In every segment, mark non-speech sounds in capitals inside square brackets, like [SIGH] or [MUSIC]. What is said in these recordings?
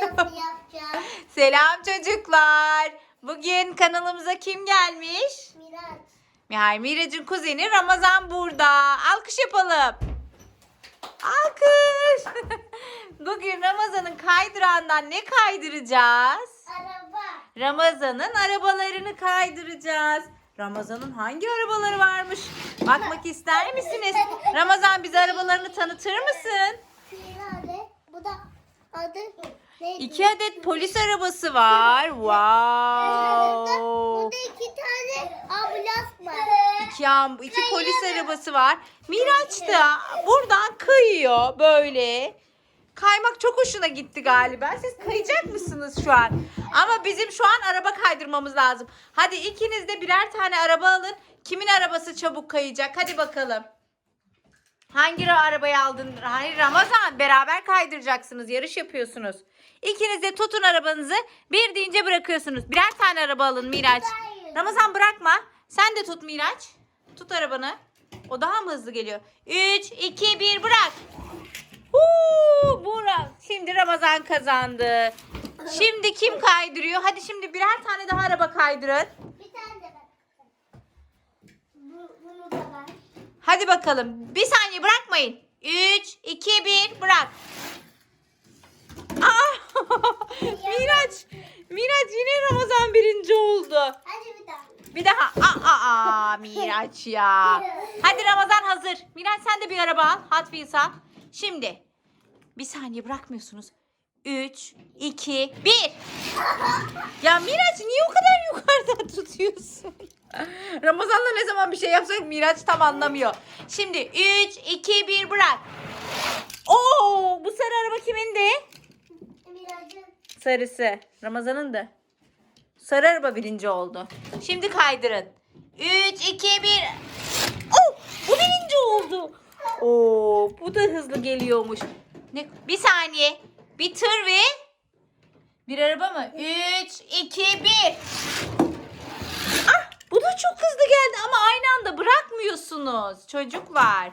yapacağım. Selam çocuklar. Bugün kanalımıza kim gelmiş? Miraç. Mihal Miraç'ın kuzeni Ramazan burada. Alkış yapalım. Alkış. [LAUGHS] Bugün Ramazan'ın kaydırağından ne kaydıracağız? Araba. Ramazan'ın arabalarını kaydıracağız. Ramazan'ın hangi arabaları varmış? Bakmak ister misiniz? Ramazan bize arabalarını tanıtır mısın? Bir adet. Bu da adı neydi? İki adet polis arabası var. Wow. Burada iki tane ambulans var. İki, am- iki polis arabası var. Miraç da buradan kayıyor böyle. Kaymak çok hoşuna gitti galiba. Siz kayacak mısınız şu an? Ama bizim şu an araba kaydırmamız lazım. Hadi ikiniz de birer tane araba alın. Kimin arabası çabuk kayacak? Hadi bakalım. Hangi ra- arabayı aldın? Hayır Ramazan beraber kaydıracaksınız. Yarış yapıyorsunuz. İkiniz de tutun arabanızı. Bir deyince bırakıyorsunuz. Birer tane araba alın Miraç. Ramazan bırakma. Sen de tut Miraç. Tut arabanı. O daha mı hızlı geliyor? 3, 2, 1 bırak. Huu, Burak. Şimdi Ramazan kazandı. Şimdi kim kaydırıyor? Hadi şimdi birer tane daha araba kaydırın. Bir tane de ben. Bu, bunu da var. Hadi bakalım. Bir saniye bırakmayın. 3, 2, 1 bırak. Aa! [LAUGHS] Miraç. Miraç yine Ramazan birinci oldu. Hadi bir daha. Bir daha. Aa, aa, Miraç ya. Hadi Ramazan hazır. Miraç sen de bir araba al. Hot Wheels al. Şimdi. Bir saniye bırakmıyorsunuz. 3, 2, 1. Ya Miraç niye o kadar yukarıdan [LAUGHS] tutuyorsun? Ramazan'la ne zaman bir şey yapsak Miraç tam anlamıyor. Şimdi 3, 2, 1 bırak. Oo, bu sarı araba kimindi? Miraç'ın. Sarısı. Ramazan'ın da. Sarı araba birinci oldu. Şimdi kaydırın. 3, 2, 1. Oh, bu birinci oldu. Oo, bu da hızlı geliyormuş. Ne? Bir saniye. Bir tır ve bir araba mı? 3, 2, 1. Ah, bu da çok hızlı geldi ama aynı anda bırakmıyorsunuz çocuklar.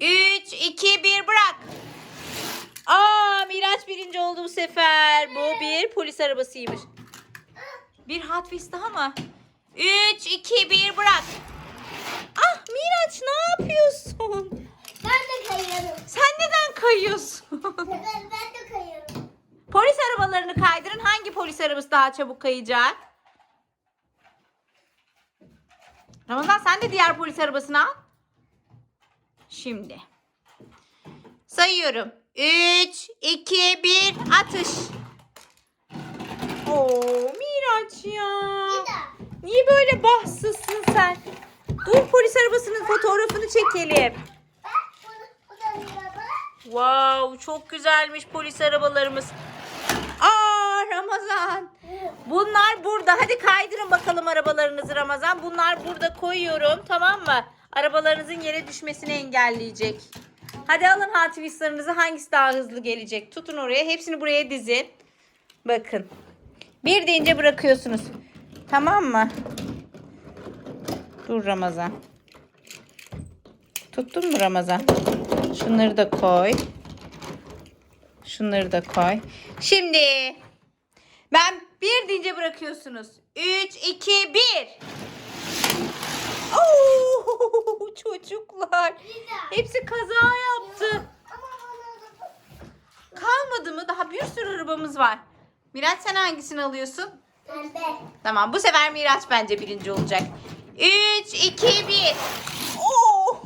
3, 2, 1 bırak. Aa Miraç birinci oldu bu sefer. Bu bir polis arabasıymış. Bir Hot Wheels daha mı? 3, 2, 1 bırak. Ah Miraç ne yapıyorsun? Kayıyorum. Sen neden kayıyorsun? [LAUGHS] Ben, ben de kayıyorum. polis arabalarını kaydırın. Hangi polis arabası daha çabuk kayacak? Ramazan sen de diğer polis arabasını al. Şimdi. Sayıyorum. 3, 2, 1 atış. Oo Miraç ya. Niye böyle bahtsızsın sen? Dur polis arabasının fotoğrafını çekelim. Bak bunu, bu da bir araba. Wow çok güzelmiş polis arabalarımız. Aa Ramazan. Bunlar burada. Hadi kaydırın bakalım arabalarınızı Ramazan. Bunlar burada koyuyorum tamam mı? Arabalarınızın yere düşmesini engelleyecek. Hadi alın Hot Wheels'larınızı hangisi daha hızlı gelecek? Tutun oraya. Hepsini buraya dizin. Bakın. Bir deyince bırakıyorsunuz. Tamam mı? Dur Ramazan. Tuttun mu Ramazan? Şunları da koy. Şunları da koy. Şimdi ben bir deyince bırakıyorsunuz. 3, 2, 1. Oo, çocuklar. Hepsi kaza yaptı. Kalmadı mı? Daha bir sürü arabamız var. Miraç sen hangisini alıyorsun? pembe. Tamam bu sefer Miraç bence birinci olacak. 3, 2, 1. Oo.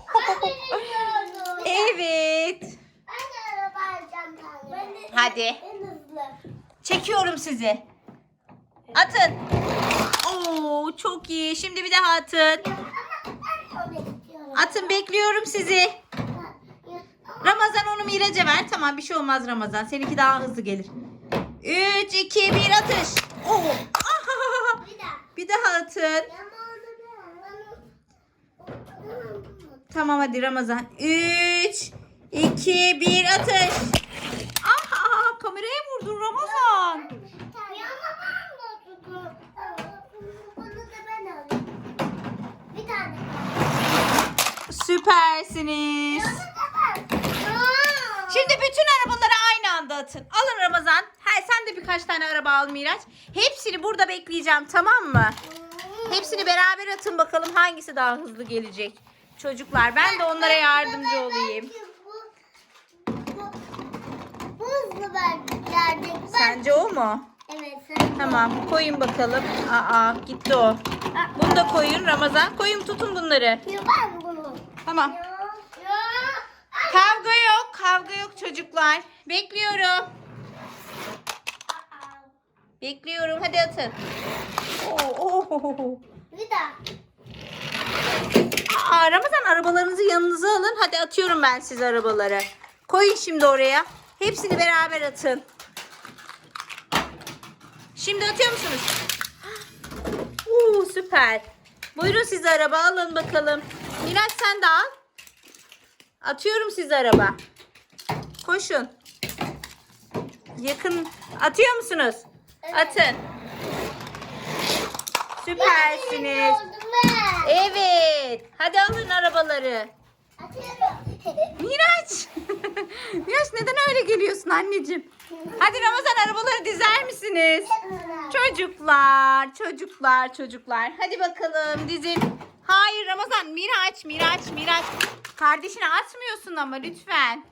Evet. Ben de araba alacağım de Hadi. en hızlı. Çekiyorum sizi. Atın. Oo çok iyi. Şimdi bir daha atın. Atın bekliyorum sizi. Ramazan onu Miraç'a ver. Tamam bir şey olmaz Ramazan. Seninki daha hızlı gelir. 3, 2, 1 atış. Oo. Bir daha. Bir daha atın. Ama onu da Tamam hadi Ramazan. 3, 2, 1 atış. Ah, kameraya vurdun Ramazan. Süpersiniz. Şimdi bütün arabaları aynı anda atın. Alın Ramazan. He, sen de birkaç tane araba al Miraç. Hepsini burada bekleyeceğim tamam mı? Hepsini beraber atın bakalım hangisi daha hızlı gelecek. Çocuklar ben de onlara yardımcı olayım. Bu, bu, bu hızlı ben gelecek. Ben- Sence o mu? Evet. Tamam koyun bakalım. Aa gitti o. Bunu da koyun Ramazan. Koyun tutun bunları. Tamam. Kavga yok. Kavga yok çocuklar. Bekliyorum. Bekliyorum. Hadi atın. Oo, oo. Bir daha. Aa, Ramazan arabalarınızı yanınıza alın. Hadi atıyorum ben size arabaları. Koyun şimdi oraya. Hepsini beraber atın. Şimdi atıyor musunuz? Oo, süper. Buyurun size araba alın bakalım. Miraç sen de al. Atıyorum size araba. Koşun. Yakın. Atıyor musunuz? Atın. Süpersiniz. Evet. Hadi alın arabaları. Miraç. [LAUGHS] Miraç neden öyle geliyorsun anneciğim? Hadi Ramazan arabaları dizer misiniz? Çocuklar, çocuklar, çocuklar. Hadi bakalım dizin. Hayır Ramazan, Miraç, Miraç, Miraç. Kardeşine atmıyorsun ama lütfen.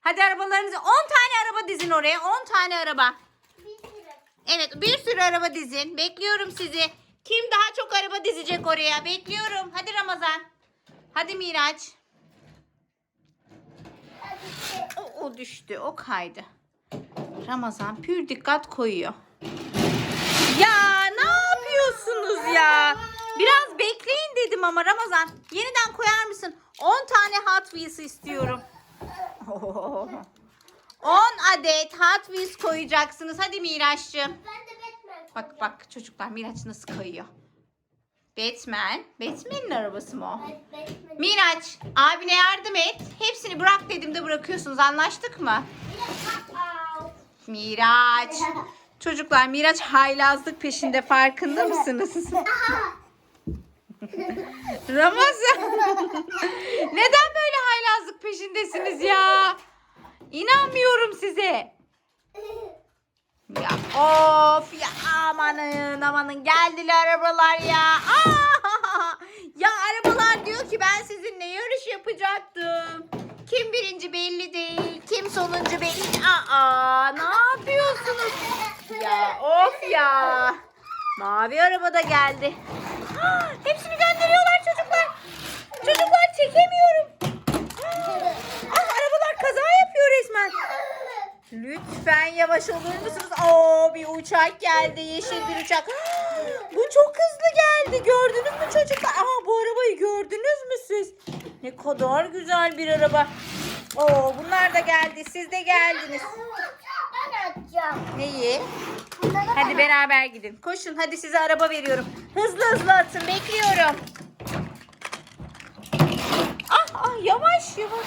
Hadi arabalarınızı 10 tane araba dizin oraya. 10 tane araba. Evet bir sürü araba dizin. Bekliyorum sizi. Kim daha çok araba dizecek oraya? Bekliyorum. Hadi Ramazan. Hadi Miraç. O, o düştü. O kaydı. Ramazan pür dikkat koyuyor. Ya ne yapıyorsunuz ya? Biraz bekleyin dedim ama Ramazan. Yeniden koyar mısın? 10 tane Hot Wheels istiyorum. [LAUGHS] 10 adet Hot Wheels koyacaksınız. Hadi Miraç'cığım. Ben de. Bak bak çocuklar Miraç nasıl kayıyor. Batman. Batman'in arabası mı o? Batman. Miraç abine yardım et. Hepsini bırak dedim de bırakıyorsunuz. Anlaştık mı? Miraç. Çocuklar Miraç haylazlık peşinde farkında mısınız? [LAUGHS] Ramazan. Neden böyle haylazlık peşindesiniz ya? İnanmıyorum size. [LAUGHS] Ya of ya amanın amanın geldiler arabalar ya. Aa, [LAUGHS] ya arabalar diyor ki ben sizinle yarış yapacaktım. Kim birinci belli değil. Kim sonuncu belli. Aa ne yapıyorsunuz? Ya of ya. Mavi araba da geldi. [GASPS] Ah, Hepsini gönderiyorlar çocuklar. Çocuklar çekemiyorum. Ah, arabalar kaza yapıyor resmen. Lütfen yavaş olur musunuz? Oo bir uçak geldi. Yeşil bir uçak. [GASPS] Bu çok hızlı geldi. Gördünüz mü çocuklar? Aa bu arabayı gördünüz mü siz? Ne kadar güzel bir araba. Oo bunlar da geldi. Siz de geldiniz. Neyi? Hadi beraber gidin. Koşun hadi size araba veriyorum. Hızlı hızlı atın. Bekliyorum. Ah ah yavaş yavaş.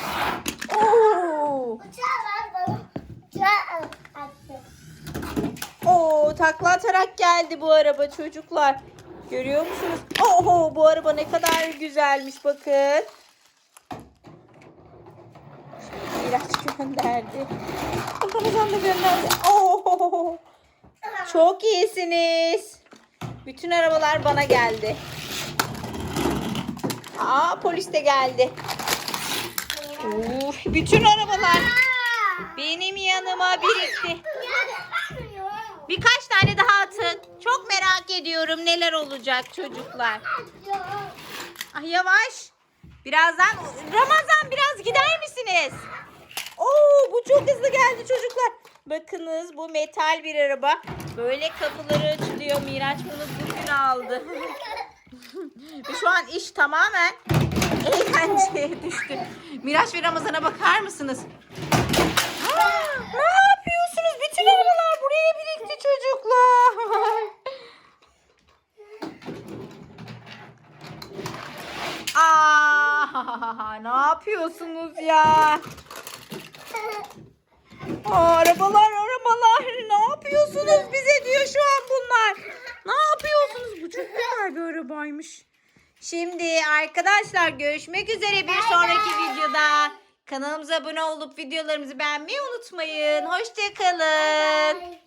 Oo. Uçağı ver bana. Uçağı attı. Oo takla atarak geldi bu araba çocuklar. Görüyor musunuz? Oho bu araba ne kadar güzelmiş bakın. İlaç gönderdi. Ramazan da gönderdi. Oo çok iyisiniz. Bütün arabalar bana geldi. Aa polis de geldi. Uf, bütün arabalar benim yanıma birikti. Birkaç tane daha atın. Çok merak ediyorum neler olacak çocuklar. Ah yavaş. Birazdan Ramazan biraz gider misiniz? Oo bu çok hızlı geldi çocuklar. Bakınız bu metal bir araba. Böyle kapıları açılıyor. Miraç bunu bugün aldı. [LAUGHS] Şu an iş tamamen eğlenceye düştü. Miraç ve Ramazan'a bakar mısınız? Aa, ne yapıyorsunuz? Bütün arabalar buraya birikti çocuklar. Aa, ne yapıyorsunuz ya? Aa, arabalar arabalar ne yapıyorsunuz bize diyor şu an bunlar. Ne yapıyorsunuz? Bu çok güzel bir arabaymış. Şimdi arkadaşlar görüşmek üzere bir sonraki videoda. Kanalımıza abone olup videolarımızı beğenmeyi unutmayın. Hoşçakalın.